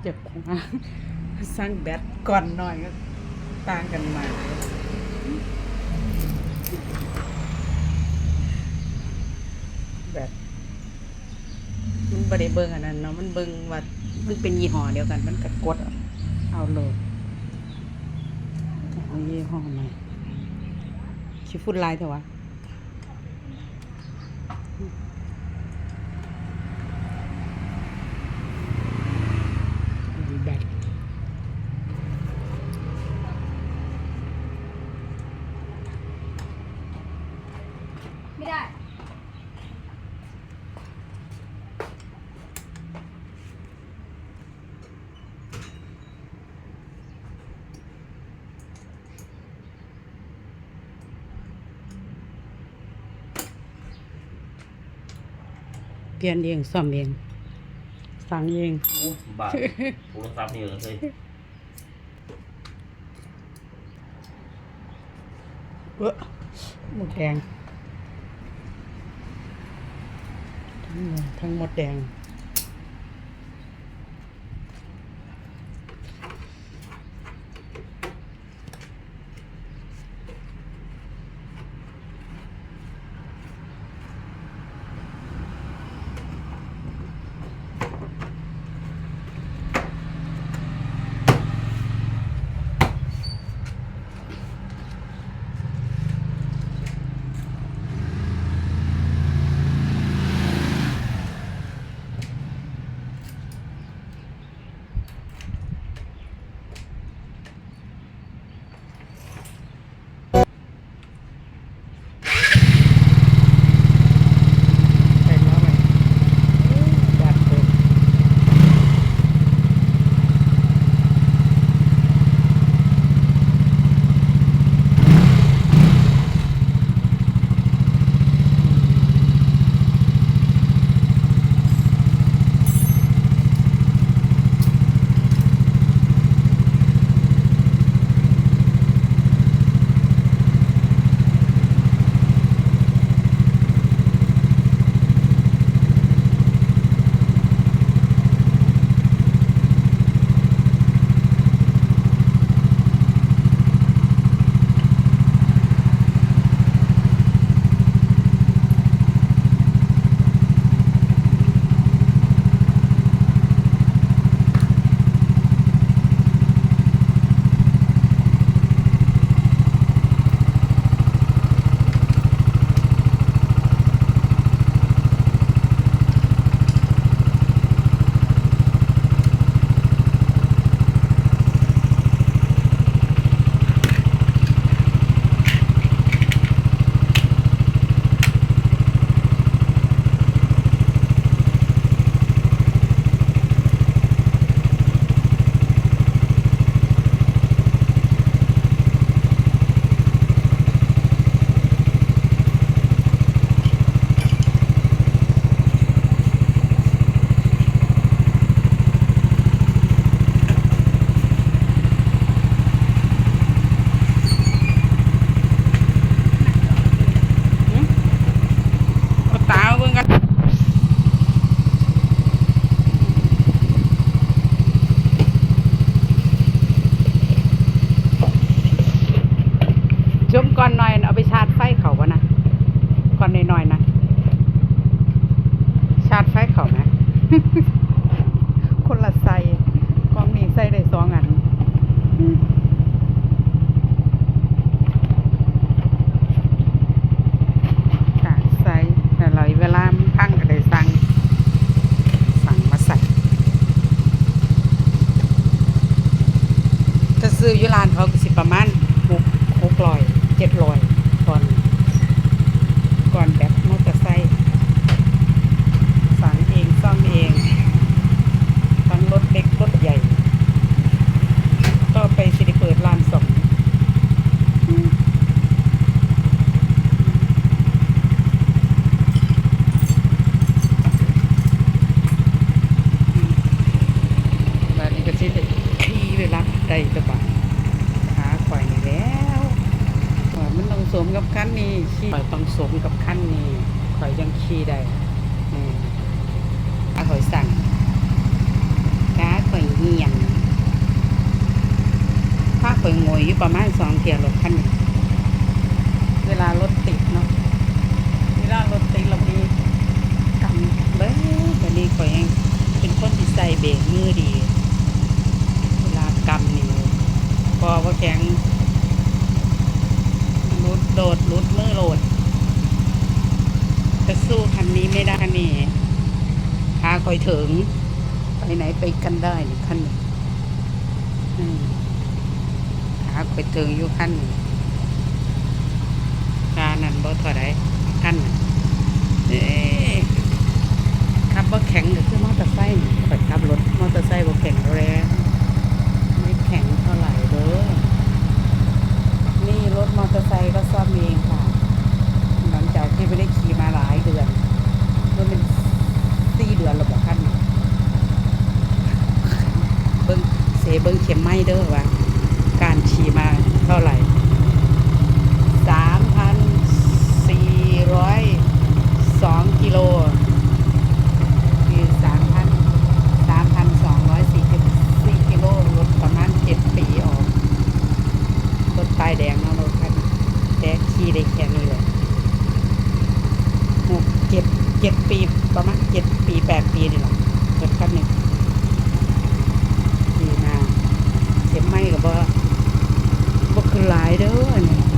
เจ็บของสร้างแบตก่อนหน่อยก็ต่างกันมาแบตมันบริเบิงอันนั้นเนาะมันเบิงว่ามันเป็นยี่ห้อเดียวกัน มันก็กดเอาเอาโหลดเอายี่ห้อใหม่ชิฟุตไลน์เถอะวะ เปลี่ยนเองซ่อมเอง สั่งเองอู้บาทโทรศัพท์นี่เลยเออหมดแดง ทั้งหมดทั้งหมดแดง ซื้อยุรานเขาก็สิประมาณหกหกร้อยเจ็ดร้อยก่อนก่อนแบบมอเตอร์ไซค์สั่งเองซ่อมเองทั้งรถเล็กรถใหญ่ ก็ไปสิเปิดร้านสองบานนี้ก็สิได้ขี่ไปรับได้สบายขาข่อยนี่แล้วข่อย มันต้องสมกับคันนี้ขี่ข่อยต้องสมกับคันนี้ข่อยยังขี่ได้นี่อาข่อยสั่งเงียนภาคเปิงงวยอยู่ประมาณสองเที่ยวรถคันนี้ เวลารถติดเนาะ เวลารถติดเราดีกำเบ้วันนี้ก็ยังเป็นคนที่ใส่เบรกมือดี เวลากำนี่พอว่าแข็งรุด โดดรุดมือโหลด จะสู้คันนี้ไม่ได้คันนี้พาคอยถึง ไปไหนไปกันได้นี่คันนี้อืมหาคอยถึงอยู่คันนี้การนั่นบ่เท่าไรคันน่ะเอ๊ะขับบ่แข็งก็คือมอเตอร์ไซค์ขับรถมอเตอร์ไซค์บ่แข็งแรง ไม่แข็งเท่าไหร่เด้อ นี่รถมอเตอร์ไซค์ก็ซ่อมเองค่ะ หลังจากที่ไม่ได้ขี่มาหลายเดือนก็เป็นสี่เดือนแล้วบอกคันนี้เบิ้ง เบิ้งเข็มไม้เด้อว่า การขี่มาเท่าไหร่สามพันสี่ร้อยสองกิโลคือสามพันสามพันสองร้อยสี่สิบสี่กิโลรถประมาณเจ็ดปีออกรถป้ายแดงเนาะรถคันนี้แต่ขี่ได้แค่นี้เลยหกเจ็ดเจ็ดปีประมาณเจ็ดปีแปดปีนี่แหละรถคันหนี้ขี่ ไม่ก็บ่บ่คือหลายเด้อเนี่ย